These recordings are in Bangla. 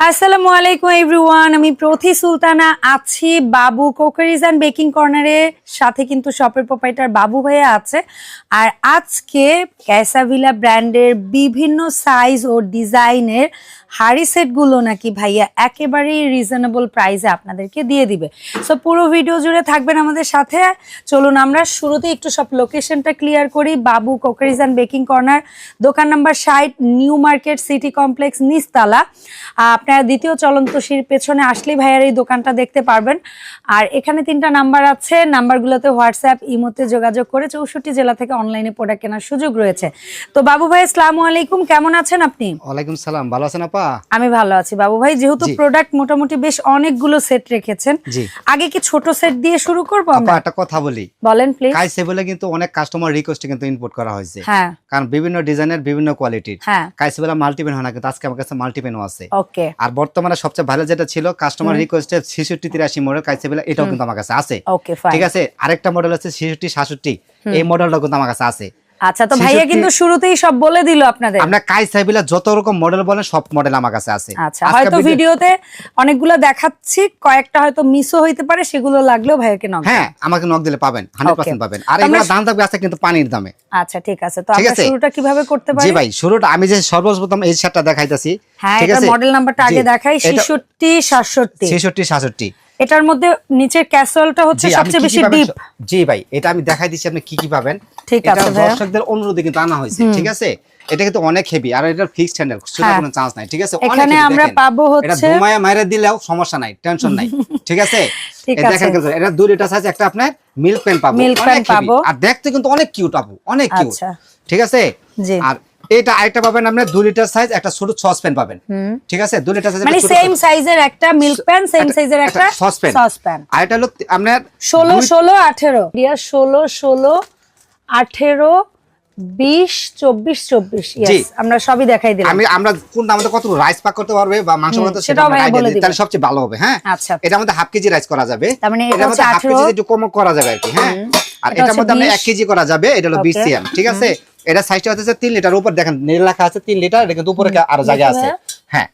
আসসালামু আলাইকুম এভরিওয়ান আমি প্রথি সুলতানা আছি বাবু কোকারিজ অ্যান্ড বেকিং কর্নারের সাথে কিন্তু শপের প্রোপাইটার বাবু ভাইয়া আছে। আর আজকে ক্যাসাভিলা ব্র্যান্ডের বিভিন্ন সাইজ ও ডিজাইনের হাড়ি সেটগুলো নাকি ভাইয়া একেবারেই রিজনেবল প্রাইসে আপনাদেরকে দিয়ে দিবে। সো পুরো ভিডিও জুড়ে থাকবেন আমাদের সাথে। চলুন আমরা শুরুতে একটু সব লোকেশনটা ক্লিয়ার করি। Babu cookeries and baking corner, দোকান নাম্বার ষাট, নিউ মার্কেট, সিটি কমপ্লেক্স নিস্তালা আপনারা দ্বিতীয় চলন্ত পেছনে আসলেই ভাইয়ার এই দোকানটা দেখতে পারবেন। আর এখানে তিনটা নাম্বার আছে। নাম্বারগুলোতে হোয়াটসঅ্যাপ ইমোতে যোগাযোগ করে চৌষট্টি জেলা থেকে অনলাইনে প্রোডাক্ট কেনার সুযোগ রয়েছে। তো বাবু ভাই আসসালামু আলাইকুম। কেমন আছেন আপনি? ওয়ালাইকুম সালাম। ভালো আছেন আপা? আমি ভালো আছি। বাবু ভাই যেহেতু প্রোডাক্ট মোটামুটি বেশ অনেকগুলো সেট রেখেছেন আগে কি ছোট সেট দিয়ে শুরু করব আপা আমরা একটা কথা বলি। বলেন প্লিজ কাইসে বলে কিন্তু অনেক কাস্টমার রিকোয়েস্টে কিন্তু ইনপুট করা হয়েছে। হ্যাঁ। কারণ বিভিন্ন ডিজাইনের বিভিন্ন কোয়ালিটির হ্যাঁ। কাইসে বলে মাল্টিপেন হয় না কিন্তু আজকে আমার কাছে মাল্টিপেনও আছে। ওকে আর বর্তমানে সবচেয়ে ভালো যেটা ছিল কাস্টমার রিকোয়েস্টে ছেষট্টি তিরাশি মডেল কাছে বলে এটাও কিন্তু আমার কাছে আছে। ঠিক আছে? আরেকটা মডেল আছে ছেষট্টি সাতষট্টি এই মডেলটাও কিন্তু আমার কাছে আছে। আচ্ছা তো ভাইয়া কিন্তু শুরুতেই সব বলে দিল আপনাদের। আমরা কাইসে বলে যত রকম মডেল বলেন সব মডেল আমার কাছে আছে। আচ্ছা হয়তো ভিডিও- ভিডিওতে অনেকগুলো দেখাচ্ছি কয়েকটা হয়তো মিসও হইতে পারে সেগুলো লাগলেও ভাইয়াকে নক হ্যাঁ আমাকে নক দিলে পাবেন হান্ড্রেড পার্সেন্ট পাবেন। আর এগুলো দাম থাকবে আছে কিন্তু পানির দামে। আচ্ছা ঠিক আছে তো আমরা শুরুটা কীভাবে করতে পারি? জি ভাই শুরুটা আমি যে সর্বপ্রথম এই শার্টটা দেখাইতেছি হ্যাঁ ঠিক এটা আছে? মডেল নাম্বারটা আগে দেখাই এটা- ছেষট্টি সাতষট্টি। ছেষট্টি সাতষট্টি। এটার মধ্যে নিচের ক্যাসেলটা হচ্ছে সবচেয়ে বেশি ডিপ জি ভাই এটা আমি দেখাই দিচ্ছি আপনি কি কি পাবেন ঠিক আছে ভাইয়া। দর্শকদের অনুরোধে কিন্তু আনা হয়েছে ঠিক আছে এটা কিন্তু অনেক হেভি আর এটা ফিক্সড হ্যান্ডেল সেটা হ্যাঁ। কোনো চান্স নাই ঠিক আছে এখানে আমরা। পাবো এটা হচ্ছে ধুমায়া মাইরে দিলেও সমস্যা নাই টেনশন নাই ঠিক আছে ঠিক দেখেন। কিন্তু এটা দুই লিটার সাইজ একটা আপনার মিল্ক পেন পাবো অনেক pen পাবো। আর দেখতে কিন্তু অনেক কিউট আপু অনেক কিউট আচ্ছা। ঠিক আছে জি। আর এটা আরেকটা পাবেন আপনার দুই লিটার সাইজ একটা ছোট সস পেন পাবেন ঠিক আছে? দুই লিটার সাইজ মানে সেম সাইজের একটা মিল্ক প্যান সেম সাইজের একটা সসপ্যান সসপ্যান আর এটা হলো আপনার ষোলো দুই- ষোলো আঠেরো। রিয়া ষোলো ষোলো আঠেরো বিশ চব্বিশ চব্বিশ। আমরা সবই দেখাই দিলাম। আমি আমরা আমাদের কত রাইস পাক করতে পারবে বা মাংস করতে সেটা বলে দিই, তাহলে সবচেয়ে ভালো হবে হ্যাঁ? আচ্ছা। এটার মধ্যে হাফ কেজি রাইস করা যাবে। তার মানে এটা হাফ কেজি একটু কম করা যাবে আর কি হ্যাঁ? আর এটার মধ্যে আমরা 20 এক কেজি করা যাবে এটা হলো বিশ. সিএম ঠিক আছে? এটা সাইজটা হচ্ছে তিন লিটার উপর দেখেন নীল লেখা আছে তিন লিটার এটা কিন্তু উপরে আরও জায়গা আছে। হ্যাঁ।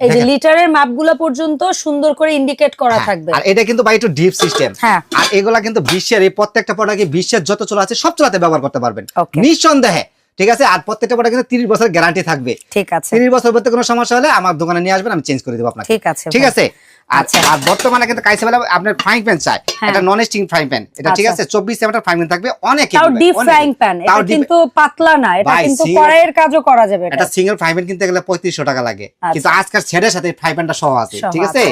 এই যে লিটারের মাপগুলো পর্যন্ত সুন্দর করে ইন্ডিকেট করা হ্যাঁ, থাকবে। আর এটা কিন্তু ভাই একটু ডিপ সিস্টেম হ্যাঁ। আর এগুলা কিন্তু বিশ্বের এই প্রত্যেকটা প্রোডাক্ট বিশ্বের যত চলা আছে সব চলাতে ব্যবহার করতে পারবেন। নিঃসন্দেহে ঠিক আছে? আর প্রত্যেকটা প্রোডাক্ট কিন্তু তিরিশ বছর গ্যারান্টি থাকবে। ঠিক আছে। তিরিশ বছর পর কোনো সমস্যা হলে আমার দোকানে নিয়ে আসবেন আমি চেঞ্জ করে দেবো আপনাকে। ঠিক আছে ঠিক আছে? আচ্ছা আর বর্তমানে কিন্তু কাইসে বেলা আপনার ফ্রাইং প্যান চাই। হ্যাঁ। এটা নন স্টিং ফ্রাইং প্যান এটা ঠিক আচ্ছা। আছে চব্বিশ সেভেন্টার ফ্রাইং প্যান থাকবে অনেক তাও ডিপ ফ্রাইং প্যান এটা কিন্তু পাতলা না এটা কিন্তু কড়াইয়ের কাজও করা যাবে এটা। সিঙ্গেল ফ্রাইং প্যান কিনতে গেলে পঁয়ত্রিশশো টাকা লাগে। আচ্ছা। কিন্তু আজকাল ছেড়ের সাথে ফ্রাইং প্যানটা সহ আছে ঠিক আছে।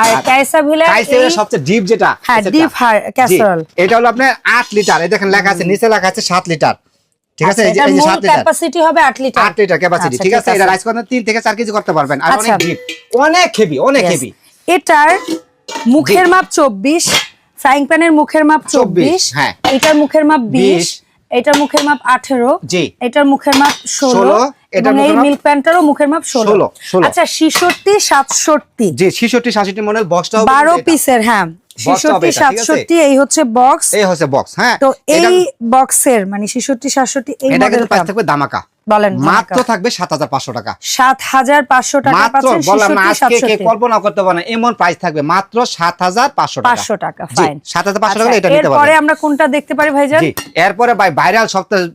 আর ক্যাসা ভিলা কাইসে সবচেয়ে ডিপ যেটা হ্যাঁ ডিপ ক্যাসারোল এটা হলো আপনার আট লিটার এই দেখেন লেখা আছে নিচে লেখা আছে সাত লিটার ঠিক আছে? এই যে এটার এই যে মূল সাত লিটার ক্যাপাসিটি হবে 8 লিটার আট লিটার ক্যাপাসিটি আচ্ছা, ঠিক আছে? এটা রাইস করতে তিন থেকে চার কেজি করতে পারবেন আর অনেক আচ্ছা। ডিপ অনেক হেভি অনেক. হেভি এটার মুখের মাপ 24 ফ্রাইং প্যানের মুখের মাপ 24 হ্যাঁ। এটার মুখের মাপ 20 20 এটার মুখের মাপ 18 জি। এটার মুখের মাপ 16 ষোলো, এবং এই মিল্ক প্যানটারও মুখের মাপ 16 ষোলো, ষোলো। আচ্ছা 66 67 যে ছিষট্টি সাতষট্টি মডেল বক্সটা 12 পিসের হ্যাঁ Box হবে 66 এটা, ঠিক আছে? 67 এই হচ্ছে বক্স এই হচ্ছে বক্স হ্যাঁ তো এই বক্সের মানে 66 67 এই থাকবে দামাকা বলেন মাত্র থাকবে সাত হাজার পাঁচশো টাকা। 7500 টাকা মাত্র বললাম না আজকে কে কল্পনা করতে পারে এমন প্রাইস থাকবে মাত্র সাত হাজার পাঁচশো পাঁচশো টাকা জি, ফাইন 7500 টাকা এটা নিতে এরপরে আমরা কোনটা দেখতে পারি ভাইজান? এরপরে ভাই ভাইরাল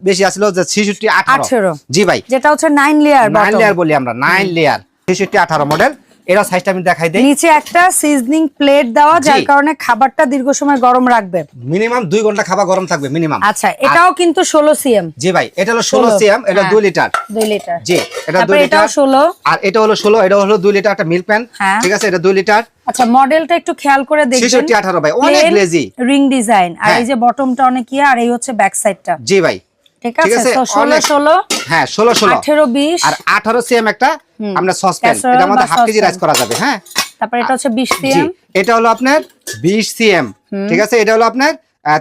বেশি আসলো যে ছিষট্টি আঠারো। জি ভাই। যেটা হচ্ছে নাইন লেয়ার নাইন লেয়ার বলি আমরা নাইন লেয়ার ছিষট্টি আঠারো মডেল এরা সাইজটা আমি দেখাই দিই। নিচে একটা সিজনিং প্লেট দেওয়া যার কারণে খাবারটা দীর্ঘ সময় গরম রাখবে। মিনিমাম দুই ঘণ্টা খাবার গরম থাকবে মিনিমাম আচ্ছা এটাও কিন্তু ষোলো সিএম জি ভাই এটা হলো ষোলো 16 সিএম এটা হ্যাঁ। দুই লিটার দুই লিটার জি এটা তারপর দুই এটাও লিটার ষোলো। আর এটা হলো ষোলো এটা হলো দুই লিটার একটা মিল্ক প্যান। ঠিক আছে এটা দুই লিটার আচ্ছা মডেলটা একটু খেয়াল করে দেখবেন। ছেষট্টি আঠারো ভাই অনেক লেজি রিং ডিজাইন আর হ্যাঁ। এই যে বটমটা অনেক ইয়ে আর এই হচ্ছে ব্যাক সাইডটা জি ভাই। ঠিক ঠিক আছে আছে, ষোলো ষোলো? হ্যাঁ ষোলো ষোলো। আঠেরো বিশ? আর আঠারো সিএম একটা আমরা সসপ্যান এটা আমাদের হাফ কেজি রাইস করা যাবে হ্যাঁ? তারপর এটা হচ্ছে বিশ সিএম। এটা হলো আপনার বিশ সিএম। ঠিক আছে এটা হলো আপনার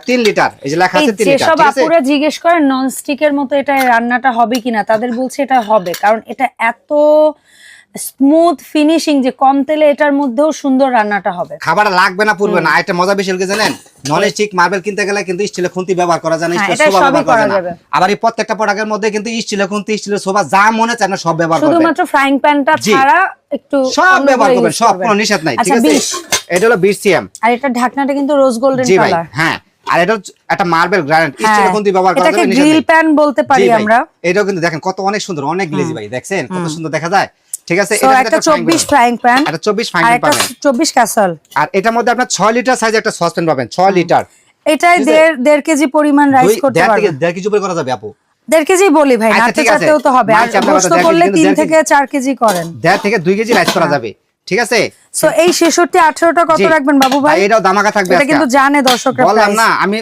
তিন লিটার। এই যে লেখা আছে তিন লিটার আপুরা জিজ্ঞেস করেন নন স্টিকের মতো এটা রান্নাটা হবে কিনা তাদের বলছে এটা হবে। কারণ এটা এত স্মুথ ফিনিশিং যে কম তেলে এটার মধ্যেও সুন্দর রান্নাটা হবে। খাবার লাগবে না পূর্বে না। এটা মজা বেশি জানেন? নন স্টিক মার্বেল কিনতে গেলে কিন্তু স্টিলের খুন্তি ব্যবহার করা যায় না হ্যাঁ, স্টিলের সোফা ব্যবহার করা যাবে। আবার এই প্রত্যেকটা প্রোডাক্টের মধ্যে কিন্তু স্টিলের খুন্তি স্টিলের সোফা যা মনে চায় না সব ব্যবহার করবেন শুধুমাত্র ফ্রাইং প্যানটা ছাড়া একটু সব ব্যবহার করবেন সব কোনো নিষেধ নাই ঠিক আচ্ছা আছে এটা হলো বিশ সিএম আর এটা ঢাকনাটা কিন্তু রোজ গোল্ডেন জি ভাই কালার হ্যাঁ। আর এটা একটা মার্বেল গ্রানাইট স্টিলের খুন্তি ব্যবহার করা হ্যাঁ। যাবে গ্রিল প্যান বলতে পারি আমরা। এটাও কিন্তু দেখেন কত অনেক সুন্দর অনেক গ্লেজি ভাই দেখছেন? কত সুন্দর দেখা যায়। ঠিক আছে? এটা একটা চব্বিশ ফ্রাইং প্যান এটা চব্বিশ ফাইন আর একটা পাবেন। চব্বিশ ক্যাসল আর এটার মধ্যে আপনার ছয় লিটার সাইজ একটা সসপেন পাবেন ছয় লিটার এটাই ঠিক আছে? দেড় দেড় কেজি পরিমাণ রাইস করতে দেড় থেকে পারবে দেড় কেজি উপরে করা যাবে আপু। দেড় কেজি বলি ভাই আচ্ছা। চাড়তেও তো হবে। আর করলে কেজি, তিন দেড় থেকে চার কেজি করেন। দেড় থেকে দুই কেজি রাইস করা যাবে ঠিক আছে? সো এই ছেষট্টি আঠারোটা কত রাখবেন বাবু ভাই? ভাই, এটাও দামাকা থাকবে এটা কিন্তু জানে দর্শকরা বললাম না আমি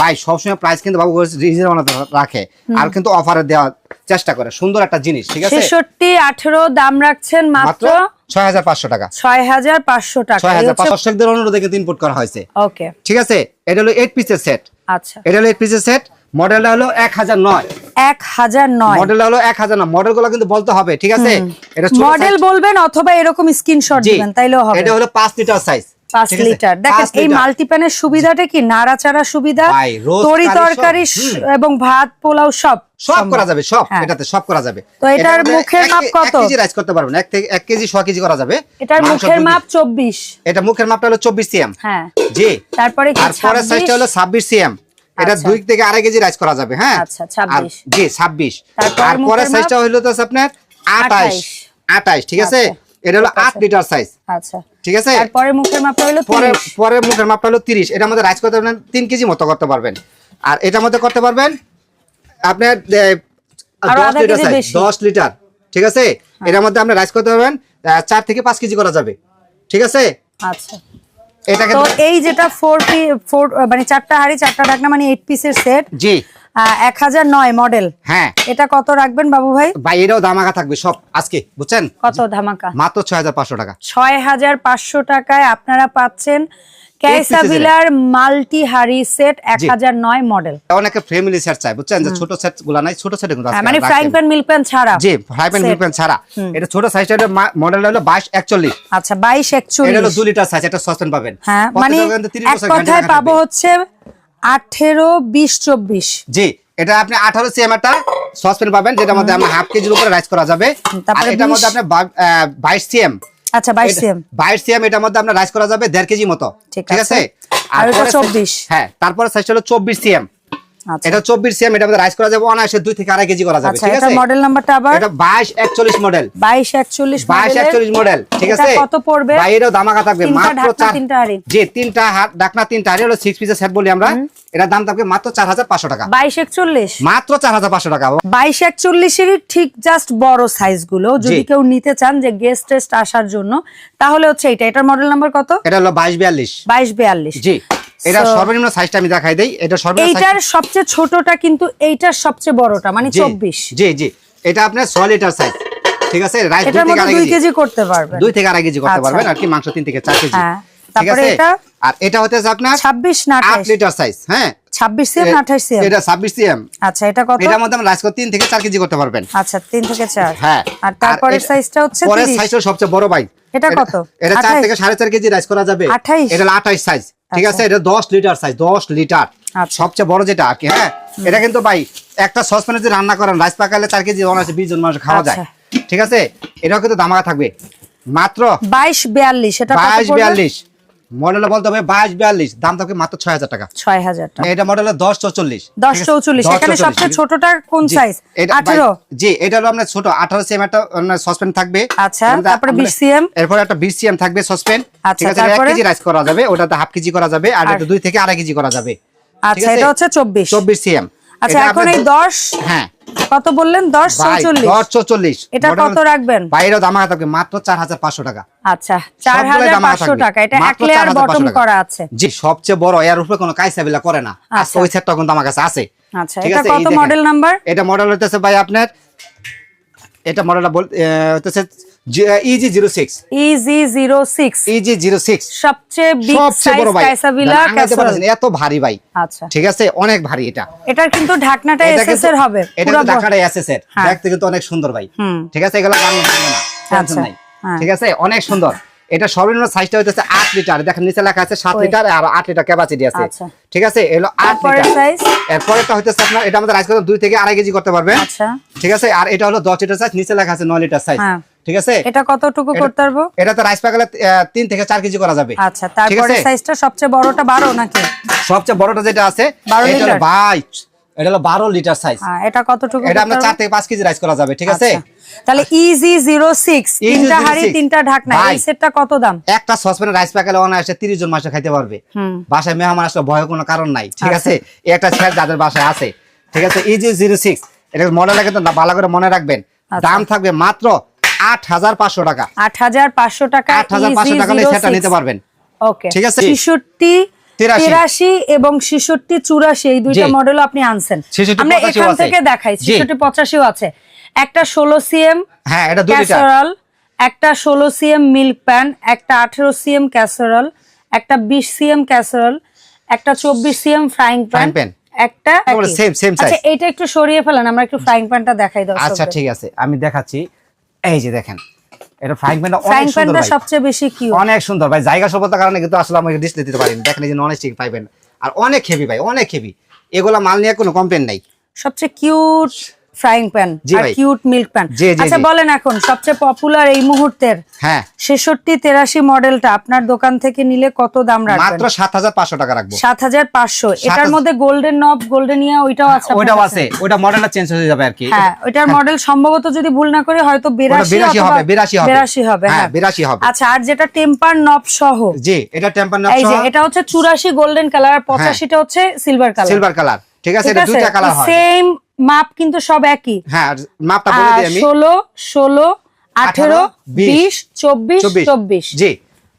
ভাই সবসময় প্রাইস কিন্তু বাবু রিজনেবল রাখে। আর কিন্তু অফারে দেওয়ার চেষ্টা করে। সুন্দর একটা জিনিস ঠিক আছে? ছেষট্টি আঠেরো দাম রাখছেন মাত্র মাত্র ছয় হাজার পাঁচশো টাকা। ছয় হাজার পাঁচশো টাকা ছয় হাজার পাঁচশো দর্শকদের অনুরোধে কিন্তু ইনপুট করা হয়েছে। ওকে। ঠিক আছে? এটা হলো এইট পিসের সেট আচ্ছা। এটা হলো এইট পিসের সেট মডেলটা হলো এক হাজার নয়। এক হাজার নয়। মডেলটা হলো এক হাজার নয়। মডেলগুলো কিন্তু বলতে হবে ঠিক আছে? এটা মডেল বলবেন অথবা এরকম স্ক্রিনশট দিবেন তাইলেও হবে। এটা হলো পাঁচ লিটার সাইজ পাঁচ লিটার। দেখেন এই মাল্টিপ্যানের সুবিধাটা কি? নাড়াচাড়া সুবিধা তরি তরকারি এবং ভাত পোলাও সব সব করা যাবে সব হ্যাঁ। এটাতে সব করা যাবে। তো এটার এটার মুখের মাপ কত? কেজি রাইস করতে পারবেন। এক কেজি ছ কেজি করা যাবে। এটার মুখের মাপ কেজি। চব্বিশ। এটা মুখের মাপটা হলো চব্বিশ সিএম। হ্যাঁ। জি। তারপরে কি? আর পরের সাইজটা হলো ছাব্বিশ সিএম। এটা আচ্ছা। দুই থেকে আড়াই কেজি রাইস করা যাবে হ্যাঁ। আচ্ছা, 26 জি ছাব্বিশ। তারপরে পরের সাইজটা হলো তো আপনার আঠাইশ 28 আঠাইশ ঠিক আছে? আচ্ছা। এটা হলো আট লিটার সাইজ আচ্ছা। ঠিক আছে? তারপরে মুখের মাপটা হলো পরে মুখের মাপটা হলো তিরিশ। এটার মধ্যে রাইস করতে পারবেন তিন কেজি মতো করতে পারবেন। আর এটার মধ্যে করতে পারবেন আপনার এ, আরও দশ আধা লিটার কেজি size, বেশি। হ্যাঁ। দশ লিটার ঠিক আছে? এটার মধ্যে আপনি রাইস করতে পারবেন চার থেকে পাঁচ কেজি করা যাবে। ঠিক আছে? আচ্ছা। এটা তো এই যেটা ফোর পি ফোর মানে চারটা হাড়ি চারটা ঢাকনা মানে এইট পিসের সেট জি। এক হাজার নয় মডেল। হ্যাঁ। এটা কত রাখবেন বাবু ভাই? ভাই এটাও দামাকা থাকবে সব আজকে বুঝছেন? কত ধামাকা? মাত্র ছয় হাজার পাঁচশো টাকা। ছয় হাজার পাঁচশো টাকায় আপনারা পাচ্ছেন ক্যাসাবিলার মাল্টি হাড়ি সেট এক হাজার নয় মডেল। অনেকে ফ্যামিলি সেট চাই বুঝছেন? যে ছোট সেটগুলা নাই ছোট সেট কিন্তু আজকে মানে। ফ্রাইং প্যান মিল্ক প্যান ছাড়া। জি ফ্রাই প্যান। মিল্ক প্যান ছাড়া। এটা ছোট সাইজটা মডেল হলো বাইশ একচল্লিশ। আচ্ছা বাইশ এটা হলো একচল্লিশ দু লিটার সাইজ একটা সসপেন পাবেন। হ্যাঁ মানে কিন্তু 30 এক কথায় পাবো হচ্ছে আঠেরো বিশ চব্বিশ। জি এটা আপনি আঠারো সিএম একটা সসপেন পাবেন যেটার মধ্যে আমরা হাফ কেজির উপরে রাইস করা যাবে। আর তারপরে এটার 20 মধ্যে আপনি বাইশ সিএম আচ্ছা বাইশ সিএম বাইশ সিএম এটার মধ্যে আপনার রাইস করা যাবে দেড় কেজি মতো। ঠিক আছে। আর 24 হ্যাঁ তারপরে হলো চব্বিশ সিএম এটা চব্বিশ সিএম এটার মধ্যে রাইস করা যাবে অনায়াসে দুই থেকে আড়াই কেজি করা যাবে আচ্ছা ঠিক এটা আছে? মডেল নাম্বারটা আবার? এটা বাইশ একচল্লিশ মডেল বাইশ একচল্লিশ বাইশ একচল্লিশ মডেল ঠিক আছে? কত পড়বে? বাইরেও দামাকা থাকবে মাত্র চার তিনটা হাঁড়ি। জি তিনটা হাত ডাকনা তিনটা হাড়ি হলো সিক্স পিসের সেট বলি আমরা। এটার দাম থাকবে মাত্র চার হাজার পাঁচশো টাকা। বাইশ একচল্লিশ? মাত্র চার হাজার পাঁচশো টাকা। বাইশ একচল্লিশেরই ঠিক জাস্ট বড় সাইজগুলো। যদি কেউ নিতে চান যে গেস্ট টেস্ট আসার জন্য তাহলে হচ্ছে এটা। এটার মডেল নাম্বার কত? এটা হলো বাইশ বিয়াল্লিশ। বাইশ বিয়াল্লিশ। জি। এটা সর্বনিম্ন সাইজটা আমি দেখাই দেই। এটা সর্বনিম্ন এইটার সবচেয়ে ছোটটা কিন্তু এইটার সবচেয়ে বড়টা মানে জি, চব্বিশ। জি জি। এটা আপনার ছয় লিটার সাইজ ঠিক আছে? Rice KG. করতে পারবে দুই থেকে আড়াই কেজি করতে আচ্ছা। পারবেন আর কি মাংস তিন থেকে চার কেজি। হ্যাঁ, ঠিক তারপরে আছে এটা? আর এটা আপনার ছাব্বিশ না আট আঠাইশ লিটার সাইজ হ্যাঁ? ছাব্বিশ সিএম না আঠাইশ সিএম এটা ছাব্বিশ সিএম আচ্ছা এটা কত? এটার মধ্যে আমরা রাইস করে তিন থেকে চার কেজি করতে পারবেন। আচ্ছা তিন থেকে চার। হ্যাঁ। আর তারপরের এটা- সাইজটা হচ্ছে পরের সাইজটা সবচেয়ে বড় ভাই। এটা কত? এটা চার থেকে সাড়ে চার কেজি রাইস করা যাবে। 28? এটা আঠাইশ সাইজ ঠিক আচ্ছা। আছে এটা দশ লিটার সাইজ দশ লিটার আচ্ছা। সবচেয়ে বড় যেটা আর কি হ্যাঁ এটা কিন্তু ভাই একটা সসপ্যানে যদি রান্না করেন রাইস পাকালে চার কেজি অনায়াসে বিশ জন মানুষ খাওয়া যায় আচ্ছা। ঠিক আছে এটাও কিন্তু দামাকা থাকবে মাত্র বাইশ বিয়াল্লিশ বাইশ? বিয়াল্লিশ মডেলে বলতে হবে বাইশ বিয়াল্লিশ দাম থাকবে মাত্র ছয় হাজার টাকা। ছয় হাজার টাকা। এটা মডেলে দশ চৌচল্লিশ। দশ চৌচল্লিশ এখানে সবচেয়ে ছোটটা কোন সাইজ এটা জি এটা হলো আপনার ছোট আঠারো সিএম একটা সসপেন থাকবে। আচ্ছা, তারপরে 20 cm এরপর একটা বিশ সিএম থাকবে সসপেন আচ্ছা, ঠিক আছে এক কেজি রাইস করা যাবে ওটাতে হাফ কেজি করা যাবে আর আর- এটা দুই থেকে আড়াই কেজি করা যাবে। আচ্ছা এটা হচ্ছে চব্বিশ। চব্বিশ সিএম আচ্ছা এখন এই দশ হ্যাঁ। কত বললেন? দশ ভাই, চৌচল্লিশ। দশ চৌচল্লিশ। এটা কত রাখবেন? বাইরে দাম থাকবে মাত্র চার হাজার পাঁচশো টাকা। আচ্ছা। টাকা। এটা এক লেয়ার বটম করা আছে। জি সবচেয়ে বড় এর উপরে কোনো কাইসাবিলা করে না। আচ্ছা। ওই সেটটা কিন্তু আমার কাছে আছে। আচ্ছা এটা কত মডেল নাম্বার এটা মডেল হইতেছে ভাই আপনার এটা মডেলটা বল আহ, হইতেছে E EG zero six EG zero six EG zero six সবচেয়ে বিগ সাইজ পারছেন, এত ভারী ভাই। আচ্ছা। ঠিক আছে? অনেক ভারী এটা। এটার কিন্তু ঢাকনাটা এটা এসএস এর হবে এটা এসএস এর হ্যাঁ। দেখতে কিন্তু অনেক সুন্দর ভাই। ঠিক আছে? এগুলো হবে না। টেনশন আচ্ছা, নাই। হ্যাঁ। ঠিক আছে? অনেক সুন্দর। এটা সর্বনিম্ন সাইজটা হইতেছে লিটার। দেখেন নিচে লেখা আছে সাত লিটার আর আট লিটার ক্যাপাসিটি আছে। আচ্ছা। ঠিক আছে? এলো আট লিটার? এরপরেটা হইতেছে আপনার এটা আমাদের রাইস করতে থেকে আড়াই কেজি করতে পারবে আচ্ছা। ঠিক আছে? আর এটা হলো দশ লিটার সাইজ নিচে লেখা আছে নয় লিটার সাইজ। ঠিক আছে? এটা কতটুকু করতে পারব? এটা তো রাইস পাকালে তিন থেকে চার কেজি করা যাবে। আচ্ছা তারপরে সাইজটা সবচেয়ে বড়টা বারো নাকি? সবচেয়ে বড়টা যেটা আছে এটা হলো ভাই এটা হলো বারো লিটার সাইজ হ্যাঁ, এটা কতটুকু এটা পারব? চার থেকে পাঁচ কেজি রাইস করা যাবে ঠিক আছে? আচ্ছা। তাহলে ইজি জিরো সিক্স Easy তিনটা হাড়ি তিনটা ঢাকনা এই সেটটা কত দাম? একটা সসপ্যানে রাইস পাকালে অনায়াসে তিরিশ জন মাসে খাইতে পারবে। হুম। বাসায় মেহমান আসলে ভয়ের কোনো কারণ নাই ঠিক আচ্ছা। আছে? একটা ছেড় যাদের বাসায় আছে ঠিক আছে? ইজি জিরো সিক্স এটা মডেল কিন্তু ভালো করে মনে রাখবেন। আচ্ছা। দাম থাকবে মাত্র আট হাজার পাঁচশো টাকা। আট হাজার পাঁচশো টাকা আট হাজার পাঁচশো টাকা হলে সেটা নিতে পারবেন। ওকে ঠিক আছে? ছিষট্টি 83 তিরাশি এবং ছিষট্টি চুরাশি এই দুইটা মডেল আপনি আনছেন। আমরা এখান থেকে দেখাই জি। ছিষট্টি পঁচাশিও আছে। একটা ষোলো সিএম হ্যাঁ এটা একটা ষোলো সিএম মিল্ক প্যান একটা আঠেরো সিএম ক্যাসারল একটা বিশ সিএম ক্যাসারল একটা চব্বিশ সিএম ফ্রাইং প্যান একটা আচ্ছা এইটা একটু সরিয়ে ফেলেন আমরা একটু ফ্রাইং প্যানটা দেখাই দাও আচ্ছা ঠিক আছে। আমি দেখাচ্ছি। এই যে দেখেন এটা ফ্রাইং প্যানটা অনেক সুন্দর সবচেয়ে বেশি কি অনেক সুন্দর ভাই জায়গা স্বল্পতার কারণে কিন্তু আসলে আমি ডিসপ্লে দিতে পারিনি। দেখেন এই যে নন স্টিক পাইবেন আর অনেক হেভি ভাই অনেক হেভি এগুলা মাল নিয়ে কোনো কমপ্লেন নাই। সবচেয়ে কিউট ফ্রাইং প্যান আর। Cute milk pan. আচ্ছা বলেন এখন সবচেয়ে পপুলার এই মুহূর্তের হ্যাঁ। ছেষট্টি তেরাশি মডেলটা আপনার দোকান থেকে নিলে কত দাম রাখবেন? মাত্র সাত হাজার পাঁচশো টাকা রাখব। সাত হাজার পাঁচশো। এটার মধ্যে গোল্ডেন নব গোল্ডেন ইয়া ওইটাও আছে ওইটাও আছে। ওইটা মডেলটা চেঞ্জ হয়ে যাবে আর কি। হ্যাঁ ওইটার মডেল সম্ভবত যদি ভুল না করি হয়তো ওটা বিরাশি বিরাশি হবে বিরাশি হবে। বিরাশি হবে হ্যাঁ হ্যাঁ। বিরাশি হবে। আচ্ছা আর যেটা টেম্পার নব সহ। জি এটা টেম্পার এই যে এটা হচ্ছে চুরাশি গোল্ডেন কালার আর পঁচাশিটা হচ্ছে সিলভার কালার সিলভার কালার ঠিক আছে এটা দুইটা কালার হয়। সেম মাপ কিন্তু সব একই। হ্যাঁ মাপটা বলে দিই আমি। ষোলো ষোলো আঠেরো 18, বিশ, বিশ চব্বিশ চব্বিশ। জি।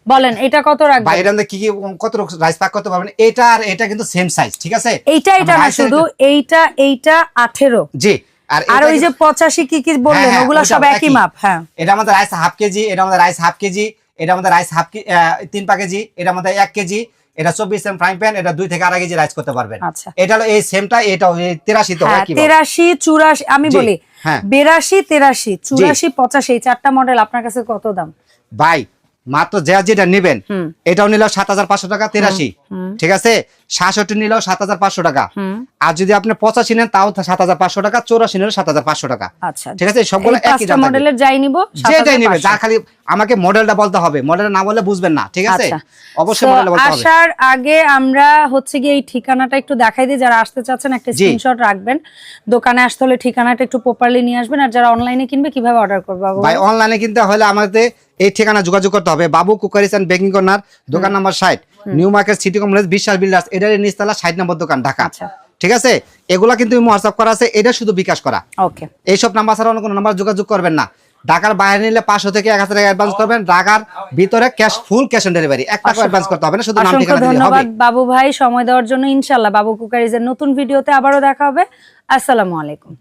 বলেন এটা কত রাখবেন? মধ্যে কি কি কত রাইস পাক করতে পারবেন এটা আর এটা কিন্তু সেম সাইজ ঠিক আছে? এইটা এটা না শুধু এইটা এইটা আঠেরো। জি আর ওই যে কিন্তু- পঁচাশি কি কি বললেন হ্যাঁ, হ্যাঁ, ওগুলা সব একই মাপ হ্যাঁ। এটা আমাদের রাইস হাফ কেজি এটা আমাদের রাইস হাফ কেজি এটা আমাদের রাইস হাফ তিন পা কেজি এটা আমাদের এক কেজি। এটা চব্বিশ সেম ফ্রাইং প্যান এটা দুই থেকে আড়াই কেজি রাইস করতে পারবেন আচ্ছা। এটা হলো এই সেমটা এটা তেরাশি তো হ্যাঁ। তেরাশি চুরাশি আমি বলি হ্যাঁ। বিরাশি তেরাশি চুরাশি পঁচাশি এই চারটা মডেল আপনার কাছে কত দাম ভাই মাত্র যে যেটা নেবেন এটাও নিল সাত হাজার পাঁচশো টাকা তেরাশি। ঠিক আছে? সাতষট্টি নিল সাত হাজার পাঁচশো টাকা। আর যদি আপনি পঁচাশি নেন তাও সাত হাজার পাঁচশো টাকা চৌরাশি নিল সাত হাজার পাঁচশো টাকা। আচ্ছা। ঠিক আছে? সবগুলো একই মডেলের যাই নিব যেটাই নেবে যা খালি আমাকে মডেলটা বলতে হবে। মডেলটা না বললে বুঝবেন না ঠিক আছে? আচ্ছা। অবশ্যই মডেলটা বলতে হবে। আসার আগে আমরা হচ্ছে গিয়ে এই ঠিকানাটা একটু দেখাই দিই যারা আসতে চাচ্ছেন একটা স্ক্রিনশট রাখবেন। দোকানে আসতে হলে ঠিকানাটা একটু প্রপারলি নিয়ে আসবেন আর যারা অনলাইনে কিনবে কীভাবে অর্ডার করবে ভাই অনলাইনে কিনতে হলে আমাদের এই ঠিকানা যোগাযোগ করতে হবে। Babu cookeries and baking corner দোকান নাম্বার ষাট new market city complex Biswas builders এটার নিচতলা ষাট নম্বর দোকান ঢাকা। আচ্ছা। ঠিক আছে? এগুলা কিন্তু হোয়াটসঅ্যাপ করা আছে এটা শুধু বিকাশ করা। ওকে। এইসব নাম্বার ছাড়া অন্য কোনো নাম্বার যোগাযোগ করবেন না। ঢাকার বাইরে নিলে পাঁচশো থেকে এক হাজার টাকা অ্যাডভান্স করবেন ঢাকার ভিতরে cash full cash on delivery এক টাকা অ্যাডভান্স করতে হবে না শুধু নাম ঠিকানা দিলে হবে। ধন্যবাদ বাবু ভাই সময় দেওয়ার জন্য ইনশাল্লাহ বাবু কুকারিজের নতুন ভিডিওতে আবারও দেখা হবে। আসসালামু আলাইকুম।